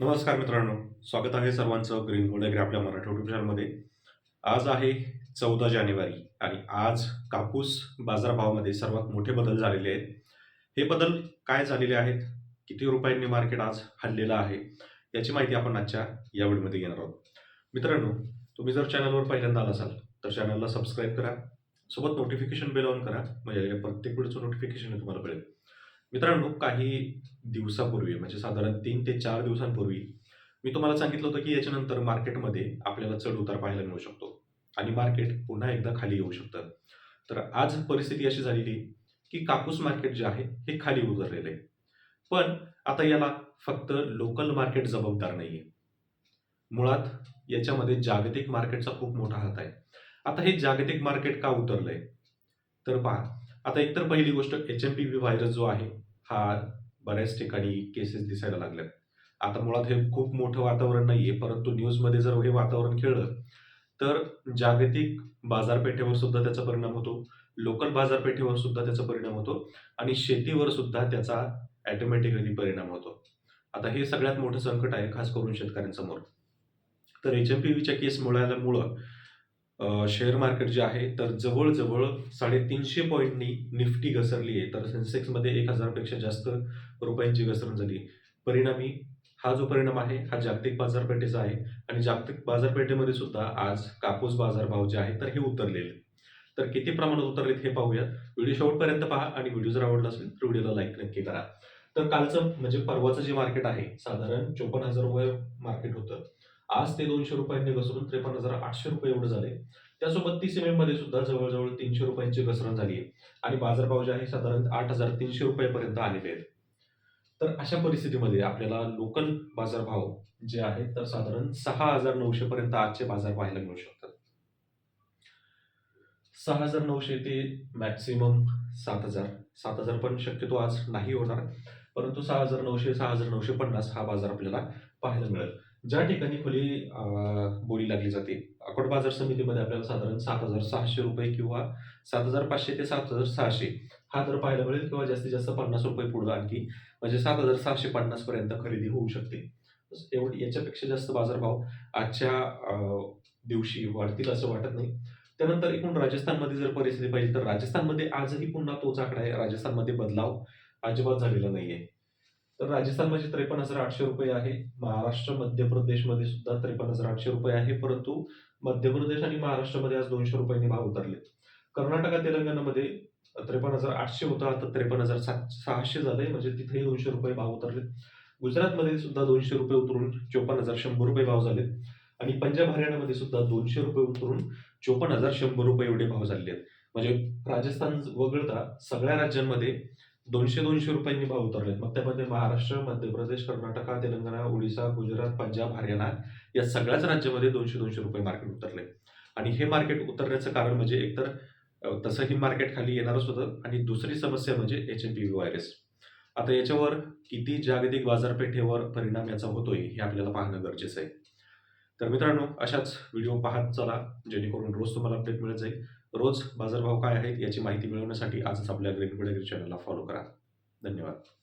नमस्कार मित्रांनो स्वागत आहे सर्वांचं ग्रीन गोल्डग्री आपल्या मराठी युट्यूब चॅनलमध्ये आज आहे चौदा जानेवारी आणि आज कापूस बाजारभावामध्ये सर्वात मोठे बदल झालेले आहेत. हे बदल काय झालेले आहेत? किती रुपयांनी मार्केट आज हल्लेलं आहे? याची माहिती आपण आजच्या या व्हिडिओमध्ये घेणार आहोत. मित्रांनो तुम्ही जर चॅनलवर पहिल्यांदा आला असाल तर चॅनलला सबस्क्राईब करा. सोबत नोटिफिकेशन बेल ऑन करा. म्हणजे प्रत्येक वेळेचं नोटिफिकेशन तुम्हाला कळेल मित्रांनो काही दिवसापूर्वी म्हणजे साधारण तीन ते चार दिवसांपूर्वी मी तुम्हाला सांगितलं होतं की याच्यानंतर मार्केटमध्ये आपल्याला चढ उतार पाहायला मिळू शकतो आणि मार्केट पुन्हा एकदा खाली येऊ शकतं. तर आज परिस्थिती अशी झालेली की कापूस मार्केट जे आहे हे खाली उतरलेलं आहे. पण आता याला फक्त लोकल मार्केट जबाबदार नाही आहे मुळात याच्यामध्ये जागतिक मार्केटचा खूप मोठा हात आहे. आता हे जागतिक मार्केट का उतरलंय? तर पहा आता एकतर पहिली गोष्ट H M P V virus जो आहे हा बऱ्याच ठिकाणी केसेस दिसायला लागल्यात. आता मुळात हे खूप मोठं वातावरण नाही आहे परंतु न्यूजमध्ये जर हे वातावरण खेळलं तर जागतिक बाजारपेठेवर सुद्धा त्याचा परिणाम होतो लोकल बाजारपेठेवर सुद्धा त्याचा परिणाम होतो आणि शेतीवर सुद्धा त्याचा ॲटोमॅटिकली परिणाम होतो. आता हे सगळ्यात मोठं संकट आहे खास करून शेतकऱ्यांसमोर. तर एच एम पी व्हीच्या केस मिळाल्यामुळं शेअर मार्केट जे आहे तर जवळजवळ साडेतीनशे पॉईंटनी निफ्टी घसरली आहे. तर सेन्सेक्समध्ये एक हजारपेक्षा जास्त रुपयांची घसरण झाली परिणामी हा जो परिणाम आहे हा जागतिक बाजारपेठेचा आहे आणि जागतिक बाजारपेठेमध्ये सुद्धा आज कापूस बाजारभाव जे आहे तर हे उतरलेले तर किती प्रमाणात उतरलेत हे पाहूया व्हिडिओ शेवटपर्यंत पहा आणि व्हिडिओ जर आवडला असेल तर व्हिडिओला लाईक नक्की करा. तर कालचं म्हणजे परवाचं जे मार्केट आहे साधारण चोपन्न हजार रुपये मार्केट होतं. आज ते दोनशे रुपयांनी घसरून त्रेपन्न हजार आठशे रुपये एवढं झाले. त्यासोबत तीस एममध्ये सुद्धा जवळजवळ तीनशे रुपयांची घसरण झाली आहे. आणि बाजारभाव जे आहे साधारण आठ हजार तीनशे रुपयेपर्यंत आलेले आहेत. तर अशा परिस्थितीमध्ये आपल्याला लोकल बाजारभाव जे आहेत तर साधारण सहा हजार नऊशे पर्यंत आजचे बाजार पाहायला मिळू शकतात. सहा हजार नऊशे ते मॅक्सिमम सात हजार. सात हजार पण शक्यतो आज नाही होणार परंतु सहा हजार नऊशे सहा हजार नऊशे पन्नास हा बाजार आपल्याला पाहायला मिळेल. ज्या ठिकाणी खुली बोली लागली जाते अकोट बाजार समितीमध्ये आपल्याला साधारण सात हजार सहाशे रुपये किंवा सात हजार पाचशे ते सात हजार सहाशे हा दर पाहायला मिळेल किंवा जास्तीत जास्त पन्नास रुपये पुढं आणखी म्हणजे सात हजार सहाशे पन्नास पर्यंत खरेदी होऊ शकते. एवढी याच्यापेक्षा जास्त बाजारभाव आजच्या दिवशी वाढतील असं वाटत नाही. त्यानंतर एकूण राजस्थानमध्ये जर परिस्थिती पाहिजे तर राजस्थानमध्ये आजही पुन्हा तोच आकडा आहे. राजस्थानमध्ये बदलाव अजिबात झालेला नाहीये. तर राजस्थानमध्ये म्हणजे त्रेपन्न हजार आठशे रुपये आहे. महाराष्ट्र मध्य प्रदेशमध्ये सुद्धा त्रेपन्न हजार आठशे रुपये आहे. परंतु मध्य प्रदेश आणि महाराष्ट्रामध्ये आज दोनशे रुपयांनी भाव उतरले कर्नाटका तेलंगणामध्ये त्रेपन्न हजार आठशे होता आता त्रेपन्न हजार सात सहाशे झाले म्हणजे तिथेही दोनशे रुपये भाव उतरले गुजरातमध्ये सुद्धा दोनशे रुपये उतरून चोपन्न हजार शंभर रुपये भाव झाले आणि पंजाब हरियाणामध्ये सुद्धा दोनशे रुपये उतरून चोपन्न हजार शंभर रुपये एवढे भाव झाले आहेत म्हणजे राजस्थान वगळता सगळ्या राज्यांमध्ये दोनशे दोनशे रुपयांनी भाव उतरलेत. मग त्यामध्ये महाराष्ट्र मध्य प्रदेश कर्नाटक तेलंगणा ओडिसा गुजरात पंजाब हरियाणा या सगळ्याच राज्यामध्ये दोनशे दोनशे रुपये मार्केट उतरले. आणि हे मार्केट उतरण्याचं कारण म्हणजे एकतर तसंही मार्केट खाली येणारच होतं आणि दुसरी समस्या म्हणजे H M P V virus आता याच्यावर किती जागतिक बाजारपेठेवर परिणाम याचा होतोय हे आपल्याला पाहणं गरजेचं आहे. तर मित्रांनो अशाच व्हिडिओ पाहत चला जेणेकरून रोज तुम्हाला अपडेट मिळत जाईल. रोज बाजारभाव काय आहेत याची माहिती मिळवण्यासाठी आजच आपल्या ग्रीन गुडेग्री चॅनलला फॉलो करा. धन्यवाद.